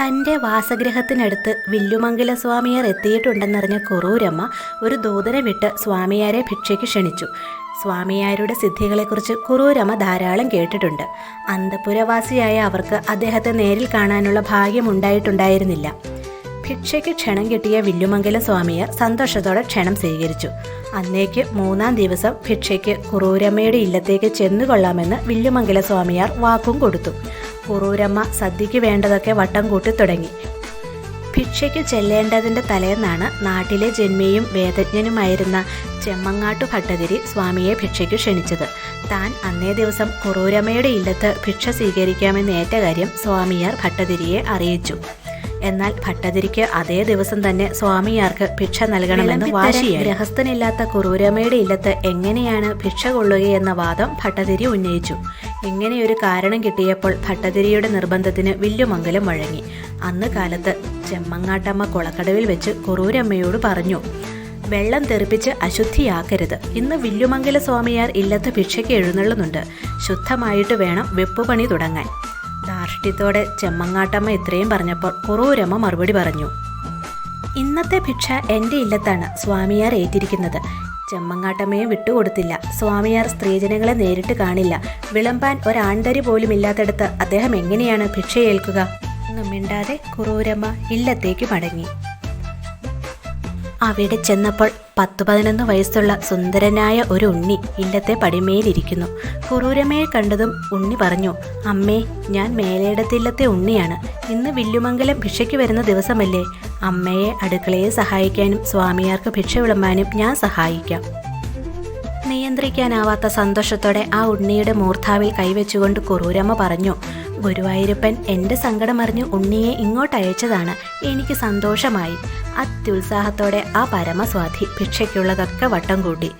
തന്റെ വാസഗൃഹത്തിനടുത്ത് വില്ലുമംഗല സ്വാമിയാർ എത്തിയിട്ടുണ്ടെന്നറിഞ്ഞ കുറൂരമ്മ ഒരു ദൂതനെ വിട്ട് സ്വാമിയാരെ ഭിക്ഷയ്ക്ക് ക്ഷണിച്ചു. സ്വാമിയാരുടെ സിദ്ധികളെക്കുറിച്ച് കുറൂരമ്മ ധാരാളം കേട്ടിട്ടുണ്ട്. അന്തപുരവാസിയായ അവർക്ക് അദ്ദേഹത്തെ നേരിൽ കാണാനുള്ള ഭാഗ്യം ഉണ്ടായിട്ടുണ്ടായിരുന്നില്ല. ഭിക്ഷയ്ക്ക് ക്ഷണം കിട്ടിയ വില്ലുമംഗല സ്വാമിയാർ സന്തോഷത്തോടെ ക്ഷണം സ്വീകരിച്ചു. അന്നേക്ക് മൂന്നാം ദിവസം ഭിക്ഷയ്ക്ക് കുറൂരമ്മയുടെ ഇല്ലത്തേക്ക് ചെന്നുകൊള്ളാമെന്ന് വില്ലുമംഗല സ്വാമിയാർ വാക്കും കൊടുത്തു. കുറൂരമ്മ സദ്യയ്ക്ക് വേണ്ടതൊക്കെ വട്ടം കൂട്ടി തുടങ്ങി. ഭിക്ഷയ്ക്ക് ചെല്ലേണ്ടതിന്റെ തലേന്നാണ് നാട്ടിലെ ജന്മിയും വേദജ്ഞനുമായിരുന്ന ചെമ്മങ്ങാട്ടു ഭട്ടതിരി സ്വാമിയെ ഭിക്ഷയ്ക്ക് ക്ഷണിച്ചത്. താൻ അന്നേ ദിവസം കുറൂരമ്മയുടെ ഇല്ലത്ത് ഭിക്ഷ സ്വീകരിക്കാമെന്ന് ഏറ്റ കാര്യം സ്വാമിയാർ ഭട്ടതിരിയെ അറിയിച്ചു. എന്നാൽ ഭട്ടതിരിക്ക് അതേ ദിവസം തന്നെ സ്വാമിയാർക്ക് ഭിക്ഷ നൽകണമെന്ന് വാശിയായി. ഗൃഹസ്ഥനില്ലാത്ത കുറൂരമ്മയുടെ ഇല്ലത്ത് എങ്ങനെയാണ് ഭിക്ഷ കൊള്ളുകയെന്ന വാദം ഭട്ടതിരി ഉന്നയിച്ചു. ഇങ്ങനെയൊരു കാരണം കിട്ടിയപ്പോൾ ഭട്ടതിരിയുടെ നിർബന്ധത്തിന് വില്ലുമംഗലം വഴങ്ങി. അന്ന് കാലത്ത് ചെമ്മങ്ങാട്ടമ്മ കുളക്കടവിൽ വെച്ച് കുറൂരമ്മയോട് പറഞ്ഞു വെള്ളം തെറിപ്പിച്ച് അശുദ്ധിയാക്കരുത്. ഇന്ന് വില്ലുമംഗല സ്വാമിയാർ ഇല്ലത്ത് ഭിക്ഷയ്ക്ക് എഴുന്നള്ളുന്നുണ്ട്. ശുദ്ധമായിട്ട് വേണം വെപ്പുപണി തുടങ്ങാൻ. ധാർഷ്ട്യത്തോടെ ചെമ്മങ്ങാട്ടമ്മ ഇത്രയും പറഞ്ഞപ്പോൾ കുറൂരമ്മ മറുപടി പറഞ്ഞു. ഇന്നത്തെ ഭിക്ഷ എന്റെ ഇല്ലത്താണ്. സ്വാമിയാർ ഏറ്റിരിക്കുന്നത്. ചെമ്മങ്ങാട്ടമ്മയും വിട്ടുകൊടുത്തില്ല. സ്വാമിയാർ സ്ത്രീജനങ്ങളെ നേരിട്ട് കാണില്ല. വിളമ്പാൻ ഒരാണ്ടരി പോലും ഇല്ലാത്തടത്ത് അദ്ദേഹം എങ്ങനെയാണ് ഭിക്ഷ ഏൽക്കുക ഒന്നും മിണ്ടാതെ കുറൂരമ്മ ഇല്ലത്തേക്ക് മടങ്ങി. അവിടെ ചെന്നപ്പോൾ പത്തു പതിനൊന്ന് വയസ്സുള്ള സുന്ദരനായ ഒരു ഉണ്ണി ഇല്ലത്തെ പടിമേലിരിക്കുന്നു. കുറൂരമ്മയെ കണ്ടതും ഉണ്ണി പറഞ്ഞു അമ്മേ ഞാൻ മേലേടത്തില്ലത്തെ ഉണ്ണിയാണ്. ഇന്ന് വില്ലുമംഗലം ഭിക്ഷയ്ക്ക് വരുന്ന ദിവസമല്ലേ. അമ്മയെ അടുക്കളയെ സഹായിക്കാനും സ്വാമിയാർക്ക് ഭിക്ഷ വിളമ്പാനും ഞാൻ സഹായിക്കാം. നിയന്ത്രിക്കാനാവാത്ത സന്തോഷത്തോടെ ആ ഉണ്ണിയുടെ മൂർധാവിൽ കൈവച്ചുകൊണ്ട് കുറൂരമ്മ പറഞ്ഞു ഗുരുവായൂരപ്പൻ എന്റെ സങ്കടമറിഞ്ഞ് ഉണ്ണിയെ ഇങ്ങോട്ട് അയച്ചതാണ്. എനിക്ക് സന്തോഷമായി. അത്യുത്സാഹത്തോടെ ആ പരമസ്വാധി ഭിക്ഷയ്ക്കുള്ളതൊക്കെ വട്ടം കൂട്ടി.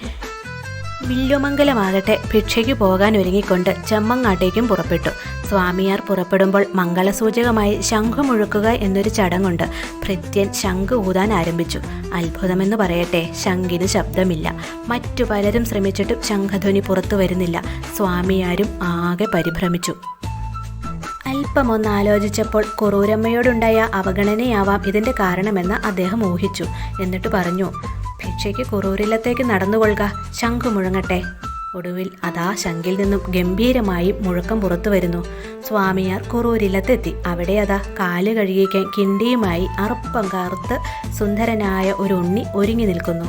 വില്ലുമംഗലമാകട്ടെ ഭിക്ഷയ്ക്ക് പോകാൻ ഒരുങ്ങിക്കൊണ്ട് ചെമ്മങ്ങാട്ടേക്കും പുറപ്പെട്ടു. സ്വാമിയാർ പുറപ്പെടുമ്പോൾ മംഗളസൂചകമായി ശംഖു മുഴുക്കുക എന്നൊരു ചടങ്ങുണ്ട്. ഭൃത്യൻ ശംഖ് ഊതാൻ ആരംഭിച്ചു. അത്ഭുതമെന്ന് പറയട്ടെ ശംഖിന് ശബ്ദമില്ല. മറ്റു പലരും ശ്രമിച്ചിട്ടും ശംഖധ്വനി പുറത്തു വരുന്നില്ല. സ്വാമിയാരും ആകെ പരിഭ്രമിച്ചു. അല്പമൊന്ന് ആലോചിച്ചപ്പോൾ കുറൂരമ്മയോടുണ്ടായ അവഗണനയാവാം ഇതിന്റെ കാരണമെന്ന് അദ്ദേഹം ഊഹിച്ചു. എന്നിട്ട് പറഞ്ഞു ഭിക്ഷയ്ക്ക് കുറൂരിലത്തേക്ക് നടന്നുകൊള്ളുക. ശംഖു മുഴങ്ങട്ടെ. ഒടുവിൽ അതാ ശങ്കിൽ നിന്നും ഗംഭീരമായി മുഴക്കം പുറത്തു വരുന്നു. സ്വാമിയാർ കുറൂരിലത്തെത്തി അവിടെ അതാ കാൽ കഴുകിക്കാൻ കിണ്ടിയുമായി അറുപ്പം കാർത്ത് സുന്ദരനായ ഒരു ഉണ്ണി ഒരുങ്ങി നിൽക്കുന്നു.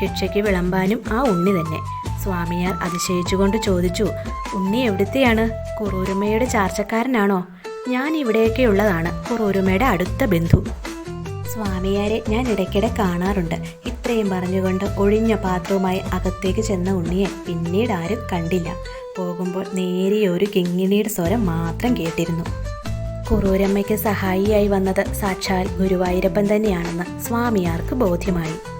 ഭിക്ഷയ്ക്ക് വിളമ്പാനും ആ ഉണ്ണി തന്നെ. സ്വാമിയാർ അതിശയിച്ചുകൊണ്ട് ചോദിച്ചു ഉണ്ണി എവിടുത്തെയാണ്? കുറൂരുമയുടെ ചാർച്ചക്കാരനാണോ? ഞാൻ ഇവിടെയൊക്കെ ഉള്ളതാണ് കുറൂരുമയുടെ അടുത്ത ബന്ധു. സ്വാമിയാരെ ഞാൻ ഇടയ്ക്കിടെ കാണാറുണ്ട്. ഇത്രയും പറഞ്ഞുകൊണ്ട് ഒഴിഞ്ഞ പാത്രവുമായി അകത്തേക്ക് ചെന്ന ഉണ്ണിയെ പിന്നീട് ആരും കണ്ടില്ല. പോകുമ്പോൾ നേരിയ ഒരു കിങ്ങിണിയുടെ സ്വരം മാത്രം കേട്ടിരുന്നു. കുറൂരമ്മയ്ക്ക് സഹായിയായി വന്നത് സാക്ഷാൽ ഗുരുവായൂരപ്പൻ തന്നെയാണെന്ന് സ്വാമിയാർക്ക് ബോധ്യമായി.